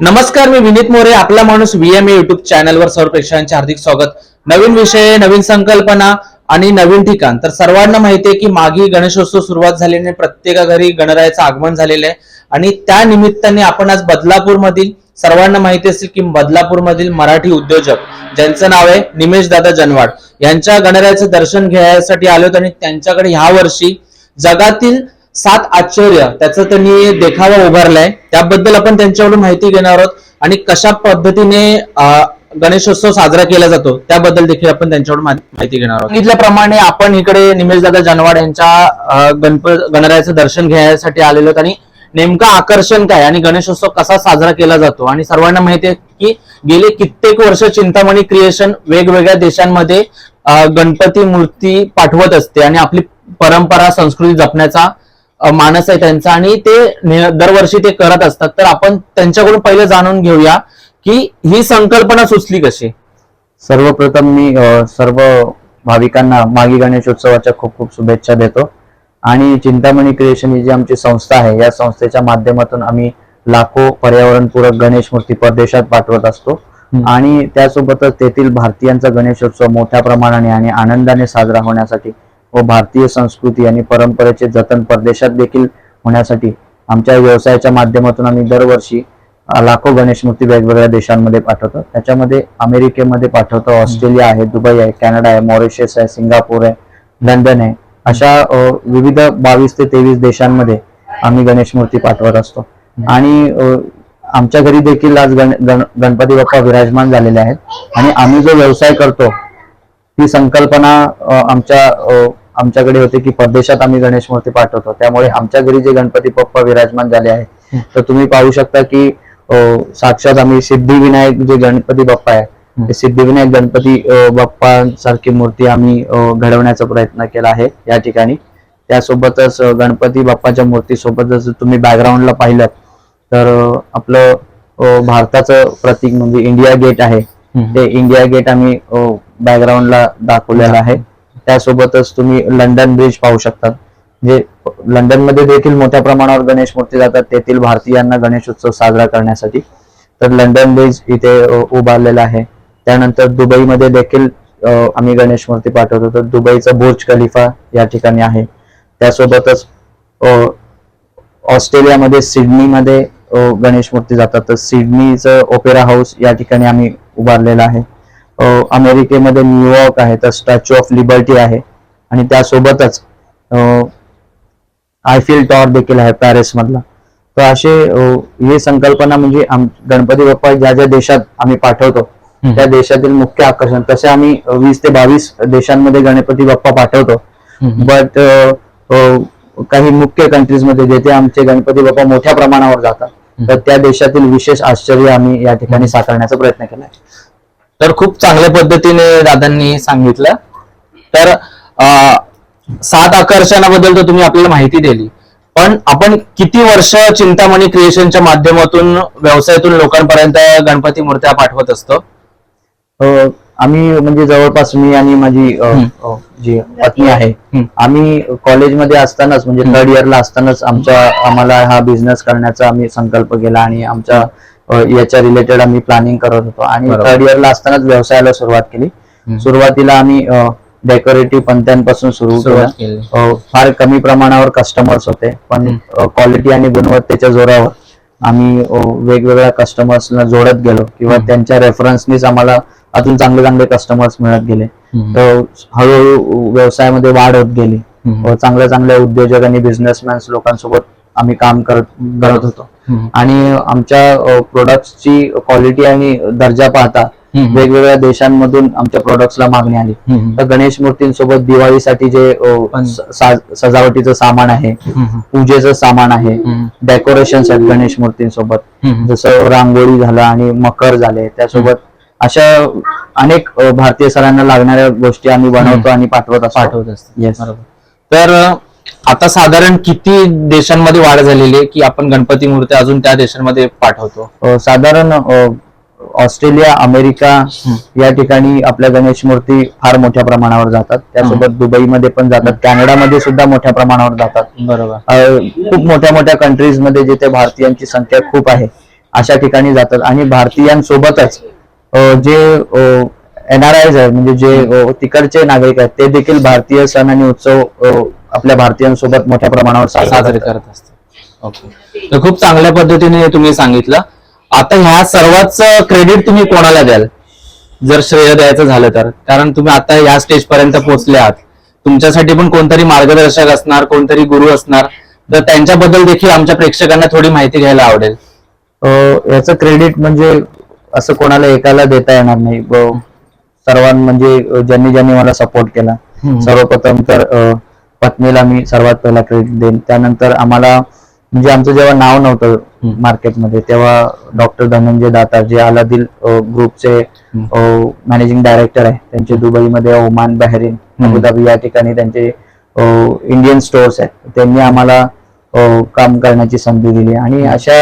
नमस्कार मी विनीत मोरे आपला माणूस व्हीएम युट्यूब चॅनलवर सर्व प्रेक्षकांचे हार्दिक स्वागत. नवीन विषय नवीन संकल्पना आणि नवीन ठिकाण. तर सर्वांना माहिती आहे की मागी गणेशोत्सव सुरुवात झाल्याने प्रत्येका घरी गणरायाचं आगमन झालेलं आहे. आणि त्या निमित्ताने आपण आज बदलापूर मधील सर्वांना माहिती असेल की बदलापूर मधील मराठी उद्योजक ज्यांचं नाव आहे निमेश दादा जनवाड यांच्या गणरायाचं दर्शन घ्यायसाठी आलो आणि त्यांच्याकडे ह्या वर्षी जगातील सात आश्चर्य. त्याचा त्यांनी देखावा उभारलाय. त्याबद्दल आपण त्यांच्याकडून माहिती घेणार आहोत. आणि कशा पद्धतीने गणेशोत्सव साजरा केला जातो त्याबद्दल देखील आपण त्यांच्याकडून माहिती घेणार आहोत. सांगितल्याप्रमाणे आपण इकडे निमेशदादा जनवाड यांच्या अं, गणपत गणरायाचं दर्शन घेण्यासाठी आलेलो आणि नेमकं आकर्षण काय? आणि गणेशोत्सव कसा साजरा केला जातो? आणि सर्वांना माहिती आहे की गेले कित्येक वर्ष चिंतामणी क्रिएशन वेगवेगळ्या देशांमध्ये गणपती मूर्ती पाठवत असते. आणि आपली परंपरा संस्कृती जपण्याचा मानस आहे त्यांचा आणि ते दरवर्षी ते करत असतात. तर आपण त्यांच्याकडून पहिले जाणून घेऊया की ही संकल्पना सुचली कशी? सर्वप्रथम मी सर्व भाविकांना मागी गणेशोत्सवाच्या खूप खूप शुभेच्छा देतो. आणि चिंतामणी क्रिएशन ही जी आमची संस्था आहे या संस्थेच्या माध्यमातून आम्ही लाखो पर्यावरणपूरक गणेश मूर्ती परदेशात पाठवत असतो. आणि त्यासोबतच तेथील भारतीयांचा गणेशोत्सव मोठ्या प्रमाणाने आणि आनंदाने साजरा होण्यासाठी व भारतीय संस्कृती आणि परंपरेचे जतन परदेशात देखील होण्यासाठी आमच्या व्यवसायाच्या माध्यमातून आम्ही दरवर्षी लाखो गणेश मूर्ती वेगवेगळ्या देशांमध्ये पाठवतो. त्याच्यामध्ये अमेरिकेमध्ये पाठवतो ऑस्ट्रेलिया आहे दुबई आहे कॅनडा आहे मॉरिशस आहे सिंगापूर आहे लंडन आहे. अशा विविध बावीस ते तेवीस देशांमध्ये आम्ही गणेश मूर्ती पाठवत असतो. आणि आमच्या घरी देखील आज गण गण- गणपती बाप्पा विराजमान झालेले आहेत. आणि आम्ही जो व्यवसाय करतो ती संकल्पना आमच्या आमच्याकडे होते की परदेशात आम्ही गणेश मूर्ती पाठवतो. त्यामुळे आमच्या घरी जे गणपती बाप्पा विराजमान झाले आहेत तर तुम्ही पाहू शकता की साक्षात आम्ही सिद्धिविनायक जे गणपती बाप्पा आहे सिद्धिविनायक गणपती बाप्पांसारखी मूर्ती आम्ही घडवण्याचा प्रयत्न केला आहे या ठिकाणी. त्यासोबतच गणपती बाप्पाच्या मूर्तीसोबतच जर तुम्ही बॅकग्राऊंडला पाहिलं तर आपलं भारताचं प्रतीक म्हणजे इंडिया गेट आहे. ते इंडिया गेट आम्ही बॅकग्राऊंडला दाखवलेलं आहे. त्यासोबतच तुम्ही लंडन ब्रिज पाहू शकतात. जे लंडनमध्ये देखील मोठ्या प्रमाणावर गणेश मूर्ती जातात तेथील भारतीयांना गणेशोत्सव साजरा करण्यासाठी. तर लंडन ब्रिज इथे उभारलेला आहे. त्यानंतर दुबईमध्ये देखील आम्ही गणेश मूर्ती पाठवतो. तर दुबईचा बुर्ज खलिफा या ठिकाणी आहे. त्यासोबतच ऑस्ट्रेलियामध्ये सिडनीमध्ये गणेश मूर्ती जातात. तर सिडनीचं ओपेरा हाऊस या ठिकाणी आम्ही उभारलेलं आहे. अमेरिकेमध्ये न्यूयॉर्क आहे तर स्टॅच्यू ऑफ लिबर्टी आहे. आणि त्यासोबतच आयफिल टॉवर देखील आहे पॅरिस मधला तर असे ही संकल्पना म्हणजे गणपती बाप्पा ज्या ज्या देशात आम्ही पाठवतो त्या देशातील मुख्य आकर्षण. तसे आम्ही वीस ते बावीस देशांमध्ये गणपती बाप्पा पाठवतो. बट काही मुख्य कंट्रीजमध्ये जेथे आमचे गणपती बाप्पा मोठ्या प्रमाणावर जातात तर त्या देशातील विशेष आश्चर्य आम्ही या ठिकाणी साकारण्याचा प्रयत्न केला आहे तर खूप चांगल्या पद्धतीने दादांनी सांगितलं. तर सात आकर्षणाबद्दल तर तुम्ही आपल्याला माहिती दिली. पण आपण किती वर्ष चिंतामणी क्रिएशनच्या माध्यमातून व्यवसायातून लोकांपर्यंत गणपती मूर्त्या पाठवत असतो? आम्ही म्हणजे जवळपास मी आणि माझी अ, हम्म. अ, जी पत्नी आहे हम्म. आम्ही कॉलेजमध्ये असतानाच म्हणजे थर्ड इयरला असतानाच आमच्या आम्हाला हा बिझनेस करण्याचा आम्ही संकल्प केला आणि आमच्या अ, याच्या रिलेटेड आम्ही प्लॅनिंग करत होतो आणि बरोबर. थर्ड इयरला असतानाच व्यवसायाला सुरुवात केली हम्म. सुरुवातीला आम्ही डेकोरेटिव्ह पंत्यांपासून सुरू सुरुवात केलं केली अ, फार कमी प्रमाणावर कस्टमर्स होते पण क्वालिटी आणि गुणवत्तेच्या जोरावर आम्ही वेगवेगळ्या कस्टमर्सना जोडत गेलो किंवा. त्यांच्या रेफरन्सनीच आम्हाला अजून चांगले चांगले कस्टमर्स मिळत गेले. तर हळूहळू व्यवसायामध्ये वाढ होत गेली चांगल्या चांगल्या उद्योजक आणि बिझनेसमॅन लोकांसोबत आम्ही काम करत करत होतो. आणि आमच्या प्रोडक्ट्सची क्वालिटी आणि दर्जा पाहता. वेगवेगळ्या देशांमधून आमच्या प्रोडक्ट्सला मागणी आली. तर गणेश मूर्तींसोबत दिवाळीसाठी जे सजावटीचं सामान आहे. पूजेचं सामान आहे. डेकोरेशन आहेत गणेश मूर्तींसोबत. जसं रांगोळी झालं आणि मकर झाले त्यासोबत अशा अनेक भारतीय सणांना लागणाऱ्या गोष्टी आम्ही बनवतो आणि पाठवत असतो. पाठवत असतो. तर आता साधारण किती देशांमध्ये वाढ झालेली आहे की आपण गणपती मूर्ती अजून त्या देशांमध्ये पाठवतो? साधारण ऑस्ट्रेलिया अमेरिका या ठिकाणी आपल्या गणेश मूर्ती फार मोठ्या प्रमाणावर जातात. त्यासोबत दुबईमध्ये पण जातात. कॅनडामध्ये सुद्धा मोठ्या प्रमाणावर जातात. बरोबर. खूप मोठ्या मोठ्या कंट्रीजमध्ये जिथे भारतीयांची संख्या खूप आहे अशा ठिकाणी जातात. आणि भारतीयांसोबतच जे एनआरआयज आहेत म्हणजे जे तिकडचे नागरिक आहेत ते देखील भारतीय सण आणि उत्सव आपल्या भारतीयांसोबत मोठ्या प्रमाणावर साजरे करत असतात. ओके. तर खूप चांगल्या पद्धतीने तुम्ही सांगितलं. आता ह्या सर्वांच क्रेडिट तुम्ही कोणाला द्याल? जर श्रेय द्यायचं झालं तर. कारण तुम्ही आता या स्टेज पर्यंत पोहोचले आहात तुमच्यासाठी पण कोणतरी मार्गदर्शक असणार कोणतरी गुरु असणार. तर त्यांच्याबद्दल देखील आमच्या प्रेक्षकांना थोडी माहिती घ्यायला आवडेल. याचं क्रेडिट म्हणजे असं कोणाला एकाला देता येणार नाही. सर्वां म्हणजे ज्यांनी ज्यांनी मला सपोर्ट केला. सर्वप्रथम तर पत्नीला मी सर्वात पहिला क्रेडिट देईन. त्यानंतर आम्हाला म्हणजे आमचं जेव्हा नाव नव्हतं. मार्केटमध्ये तेव्हा डॉक्टर धनंजय दातार जे अलादिल ग्रुपचे मॅनेजिंग डायरेक्टर आहे त्यांचे दुबईमध्ये ओमान बहरीन. अबुधाबी या ठिकाणी त्यांचे इंडियन स्टोअर्स आहेत त्यांनी आम्हाला काम करण्याची संधी दिली आणि अशा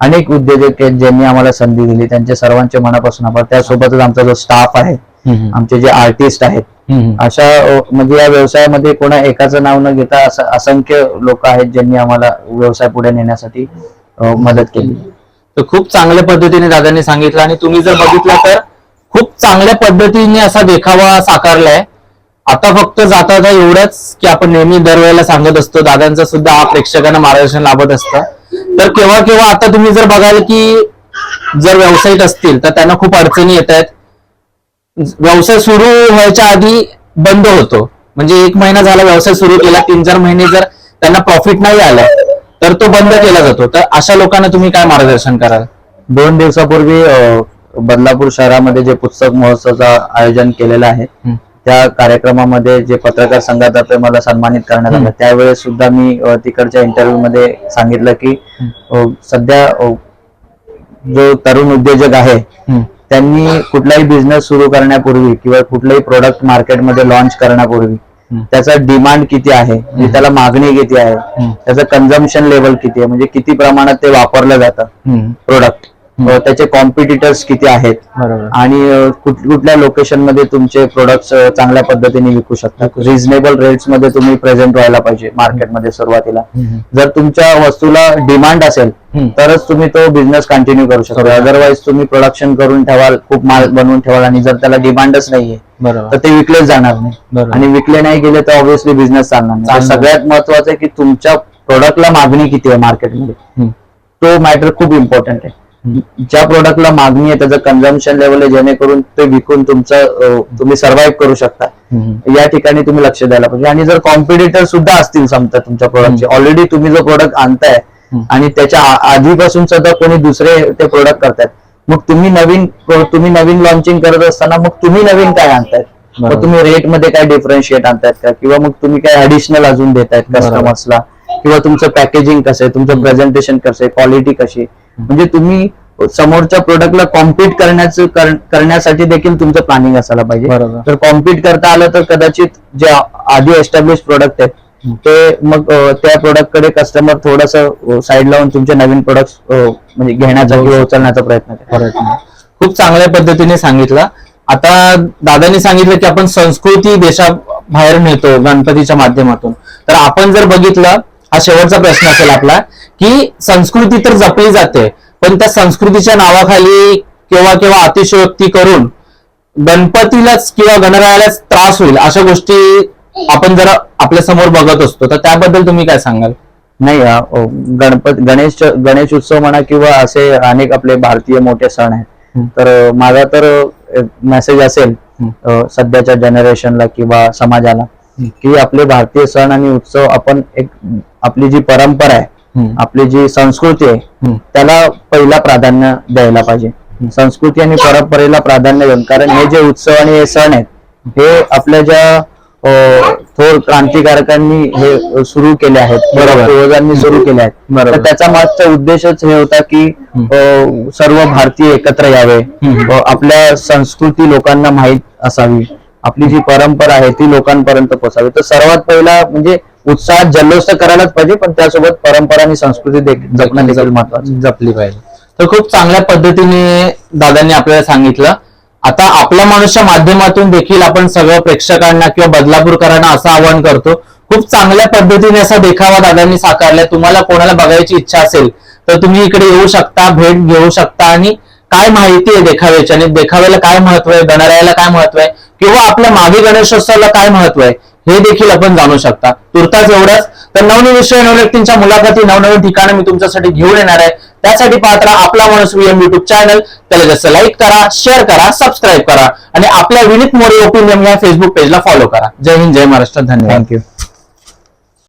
अनेक उद्योजक आहेत ज्यांनी आम्हाला संधी दिली त्यांच्या सर्वांचे मनापासून आभार त्यासोबतच आमचा जो स्टाफ आहे. आमचे जे आर्टिस्ट आहेत. अशा म्हणजे या व्यवसायामध्ये कोणा एकाचं नाव न घेता असं असंख्य लोक आहेत ज्यांनी आम्हाला व्यवसाय पुढे नेण्यासाठी मदत केली. तर खूप चांगल्या पद्धतीने दादांनी सांगितलं आणि तुम्ही जर बघितलं तर खूप चांगल्या पद्धतीने असा देखावा साकारलाय. आता फक्त जाता जाता एवढंच की आपण नेहमी दरवेळेला सांगत असतो दादांचं सुद्धा हा प्रेक्षकांना मार्गदर्शन लाभत असतं. तर केव्हा केव्हा आता तुम्ही जर बघाल की जर व्यावसायिक असतील तर त्यांना खूप अडचणी येत आहेत व्यवसाय सुरू व्हायच्या आधी बंद होतो म्हणजे एक महिना झाला व्यवसाय सुरू केला तीन चार महिने जर त्यांना प्रॉफिट नाही आलं तर तो बंद केला जातो तर अशा लोकांना तुम्ही काय मार्गदर्शन कराल दोन दिवसापूर्वी बदलापूर शहरामध्ये जे पुस्तक महोत्सवाचं आयोजन केलेलं आहे. त्या कार्यक्रमामध्ये जे पत्रकार संघातर्फे मला सन्मानित करण्यात आलं. त्यावेळेस सुद्धा मी तिकडच्या इंटरव्ह्यू मध्ये सांगितलं की सध्या जो तरुण उद्योजक आहे. त्यांनी कुठलाही बिझनेस सुरू करण्यापूर्वी किंवा कुठलाही प्रोडक्ट मार्केटमध्ये लॉन्च करण्यापूर्वी. त्याचा डिमांड किती आहे म्हणजे त्याला मागणी किती आहे. त्याचं कन्झम्पशन लेवल किती आहे म्हणजे किती प्रमाणात ते वापरलं जातं. प्रोडक्ट. त्याचे कॉम्पिटिटर्स किती आहेत? आणि कुठल्या लोकेशनमध्ये तुमचे प्रोडक्ट्स चांगल्या पद्धतीने विकू शकतात? रिझनेबल रेट्समध्ये तुम्ही प्रेझेंट व्हायला पाहिजे मार्केटमध्ये सुरुवातीला. जर तुमच्या वस्तूला डिमांड असेल. तरच तुम्ही तो बिझनेस कंटिन्यू करू शकता. अदरवाईज तुम्ही प्रोडक्शन करून ठेवाल खूप माल बनवून ठेवाल आणि जर त्याला डिमांडच नाहीये तर ते विकलेच जाणार नाही. आणि विकले नाही गेले तर ऑब्व्हियसली बिझनेस चालणार नाही. सगळ्यात महत्वाचं आहे की तुमच्या प्रोडक्टला मागणी किती आहे मार्केटमध्ये. तो मॅटर खूप इम्पॉर्टंट आहे. ज्या प्रोडक्टला मागणी आहे त्याचं कन्झम्पशन लेवल आहे जेणेकरून ते विकून तुमचं तुम्ही सर्व्हाइव्ह करू शकता. या ठिकाणी तुम्ही लक्ष द्यायला पाहिजे आणि जर कॉम्पिटिटर सुद्धा असतील समजा तुमच्या प्रोडक्टचे ऑलरेडी तुम्ही जो प्रोडक्ट आणताय. आणि त्याच्या आधीपासून सुद्धा कोणी दुसरे ते प्रोडक्ट करतायत मग तुम्ही नवीन तुम्ही नवीन लॉन्चिंग करत असताना मग तुम्ही नवीन काय आणतायत. मग तुम्ही रेटमध्ये काय डिफरन्शिएट आणतायत का किंवा मग तुम्ही काय ऍडिशनल अजून देतायत. कस्टमर्सला किंवा तुमचं पॅकेजिंग कसं आहे तुमचं प्रेझेंटेशन कसं आहे क्वालिटी कशी? म्हणजे तुम्ही समोरच्या प्रोडक्टला कॉम्पीट करण्याचं कर- करण्यासाठी देखील तुमचं प्लॅनिंग असायला पाहिजे. जर कॉम्पीट करता आलं तर कदाचित जे आधी एस्टॅब्लिश प्रोडक्ट आहेत. ते मग त्या प्रोडक्टकडे कस्टमर थोडस साईड लावून तुमचे नवीन प्रोडक्ट म्हणजे घेण्याचा किंवा शकतो. उचलण्याचा प्रयत्न. खूप चांगल्या पद्धतीने सांगितलं आता दादानी सांगितलं की आपण संस्कृती देशाबाहेर नेतो गणपतीच्या माध्यमातून तर आपण जर बघितलं हा शेवटचा प्रश्न असेल आपला की संस्कृती तर जपली जाते पण त्या संस्कृतीच्या नावाखाली केव्हा केव्हा अतिशयोक्ती करून गणपतीलाच किंवा गणरायालाच त्रास होईल अशा गोष्टी आपण जरा आपल्यासमोर बघत असतो तर त्याबद्दल तुम्ही काय सांगाल नाही गणपत गणेश गणेश उत्सव म्हणा किंवा असे अनेक आपले भारतीय मोठे सण आहेत. तर माझा तर मेसेज असेल सध्याच्या जनरेशनला किंवा समाजाला. की आपले भारतीय सण आणि उत्सव आपण एक आपली जी परंपरा आहे. आपली जी संस्कृती आहे. त्याला पहिला प्राधान्य द्यायला पाहिजे. संस्कृती आणि परंपरेला प्राधान्य देऊन कारण हे जे उत्सव आणि हे सण आहेत हे आपल्या ज्या थोर क्रांतिकारकांनी हे सुरू केले आहेत बरोबर. पूर्वजांनी सुरू केले आहेत. तर त्याचा मागचा उद्देशच हे होता की सर्व भारतीय एकत्र यावे. आपल्या संस्कृती लोकांना माहीत असावी. आपली जी परंपरा आहे ती लोकांपर्यंत पोहोचावी तर सर्वात पहिला म्हणजे उत्साहात जल्लोष तर करायलाच पाहिजे पण त्यासोबत परंपरा आणि संस्कृती देखील जपणं देखील महत्वाचं जपली पाहिजे. तर खूप चांगल्या पद्धतीने दादांनी आपल्याला सांगितलं. आता आपल्या माणूसच्या माध्यमातून देखील आपण सगळं प्रेक्षकांना किंवा बदलापूरकरांना असं आवाहन करतो. खूप चांगल्या पद्धतीने असा देखावा दादांनी साकारलाय. तुम्हाला कोणाला बघायची इच्छा असेल तर तुम्ही इकडे येऊ शकता भेट घेऊ शकता. आणि काय माहिती आहे देखाव्याची? आणि देखाव्याला काय महत्त्व आहे? गणरायाला काय महत्त्व आहे? किंवा आपल्या मागे गणेशोत्सवाला काय महत्त्व आहे? हे देखील आपण जाणू शकता. तुर्ताच एवढंच तर नवनवीन विषय व्यक्तींच्या मुलाखती नवनवीन ठिकाणं मी तुमच्यासाठी घेऊन येणार आहे. त्यासाठी पाहत राहा आपला माणूस व्हीएम युट्यूब चॅनल त्याला जसं लाईक करा शेअर करा सबस्क्राईब करा. आणि आपल्या विनीत मोरे ओपिनियम या फेसबुक पेजला फॉलो करा. जय हिंद जय महाराष्ट्र. धन्यवाद. थँक्यू